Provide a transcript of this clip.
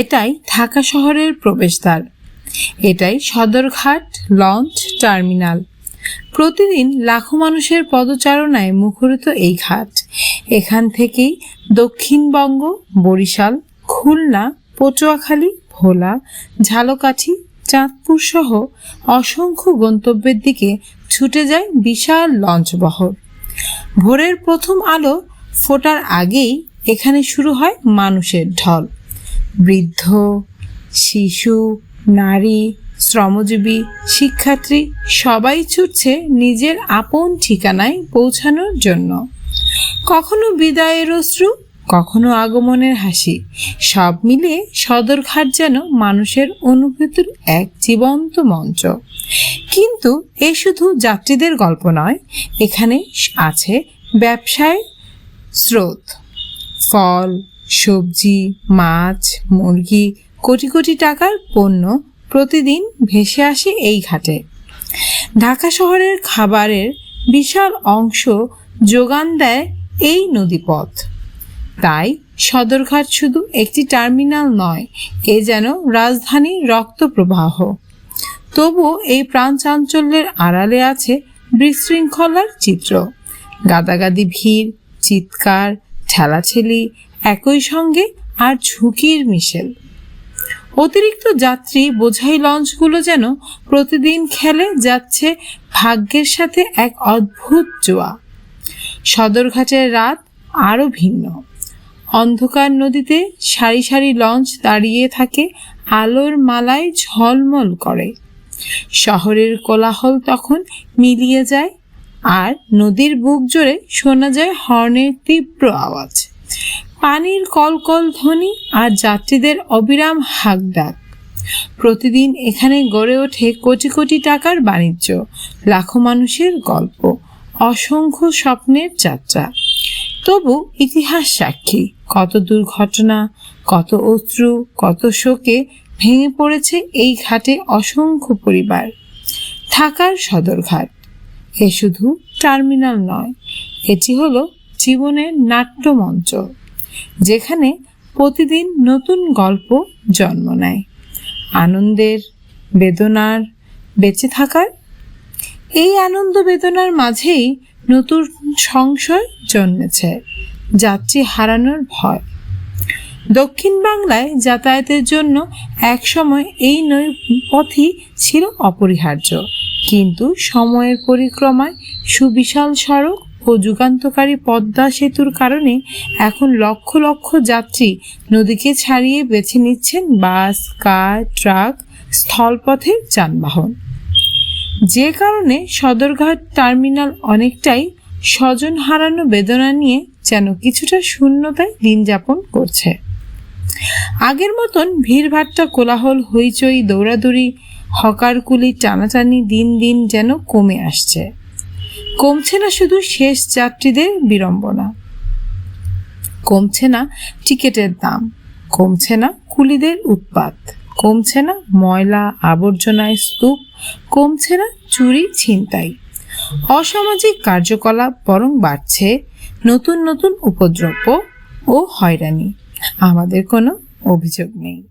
এটাই ঢাকা শহরের প্রবেশদ্বার। এটাই সদরঘাট, লঞ্চ, টার্মিনাল। প্রতিদিন লাখো মানুষের পদচারণায় মুখরিত এই ঘাট। এখান থেকেই দক্ষিণবঙ্গ, বরিশাল, খুলনা, পটুয়াখালী, ভোলা, ঝালকাঠি, চাঁদপুর সহ অসংখ্য গন্তব্যের দিকে ছুটে যায় বিশাল লঞ্চবহর ভোরের প্রথম আলো ফোটার আগেই এখানে শুরু হয় মানুষের ঢল। বৃদ্ধ, শিশু, নারী, শ্রমজীবী, শিক্ষার্থী, সবাই ছুটছে নিজের আপন ঠিকানায় পৌঁছানোর জন্য। কখনো বিদায়ের অশ্রু, কখনো আগমনের হাসি, সব মিলিয়ে সদরঘাট যেন মানুষের অনুভূতির এক জীবন্ত মঞ্চ। কিন্তু এ শুধু যাত্রীদের গল্প নয়, এখানে আছে ব্যবসায় স্রোত, ফল সবজি, মাছ, মুরগি, কোটি কোটি টাকার পণ্য প্রতিদিন ভেসে আসে এই ঘাটে। ঢাকা শহরের খাবারের বিশাল অংশ যোগান দেয় এই নদীপথ। তাই সদরঘাট শুধু একটি টার্মিনাল নয়, এ যেন রাজধানীর রক্তপ্রবাহ তবুও এই প্রাণ চাঞ্চল্যের আড়ালে আছে বিশৃঙ্খলার চিত্র। গাদাগাদি ভিড়, চিৎকার, ঠেলাঠেলি একই সঙ্গে আর ঝুঁকির মিশেল। অতিরিক্ত যাত্রী বোঝাই লঞ্চগুলো যেন প্রতিদিন খেলে যাচ্ছে ভাগ্যের সাথে এক অদ্ভুত জোয়া। সদরঘাটের রাত আরও ভিন্ন। অন্ধকার নদীতে সারি সারি লঞ্চ দাঁড়িয়ে থাকে, আলোর মালায় ঝলমল করে। শহরের কোলাহল তখন মিলিয়ে যায় আর নদীর বুক জুড়ে শোনা যায় হর্নের তীব্র আওয়াজ। পানির কলকল ধ্বনি আর যাত্রীদের অবিরাম হাক ডাক প্রতিদিন এখানে গড়ে ওঠে কোটি কোটি টাকার বাণিজ্য, লাখো মানুষের গল্প, অসংখ্য স্বপ্নের যাত্রা। তবু ইতিহাস সাক্ষী, কত দুর্ঘটনা, কত অশ্রু, কত শোকে ভেঙে পড়েছে এই ঘাটে অসংখ্য পরিবার। ঢাকার সদরঘাট, এ শুধু টার্মিনাল নয়, এটি হলো জীবনের নাট্যমঞ্চ। যেখানে প্রতিদিন নতুন গল্প জন্ম নেয়। আনন্দের বেদনার বেঁচে থাকার। এই আনন্দ বেদনার মাঝেই নতুন সংশয় জন্মেছে, যাত্রী হারানোর ভয়। দক্ষিণ বাংলায় যাতায়াতের জন্য একসময় এই নৈ পথই ছিল অপরিহার্য, কিন্তু সময়ের পরিক্রমায় সুবিশাল সড়ক ও যুগান্তকারী পদ্মা সেতুর কারণে এখন লক্ষ লক্ষ যাত্রী নদীকে ছাড়িয়ে বেছে নিচ্ছেন বাস, কার, ট্রাক স্থলপথের যানবাহন। যে কারণে সদরঘাট টার্মিনাল অনেকটাই স্বজন হারানো বেদনা নিয়ে যেন কিছুটা শূন্যতায় দিন যাপন করছে। আগের মতন ভিড়ভাট্টা কোলাহল, হইচই, দৌড়াদৌড়ি, হকারকুলি, টানাটানি দিন দিন যেন কমে আসছে। কমছে না শুধু শেষ যাত্রীদের বিড়ম্বনা। কমছে না টিকেটের দাম। কমছে না কুলিদের উৎপাত। কমছে না ময়লা আবর্জনায় স্তূপ। কমছে না চুরি, ছিনতাই। অসামাজিক কার্যকলাপ বরং বাড়ছে। নতুন নতুন উপদ্রব ও হয়রানি। আমাদের কোনো অভিযোগ নেই।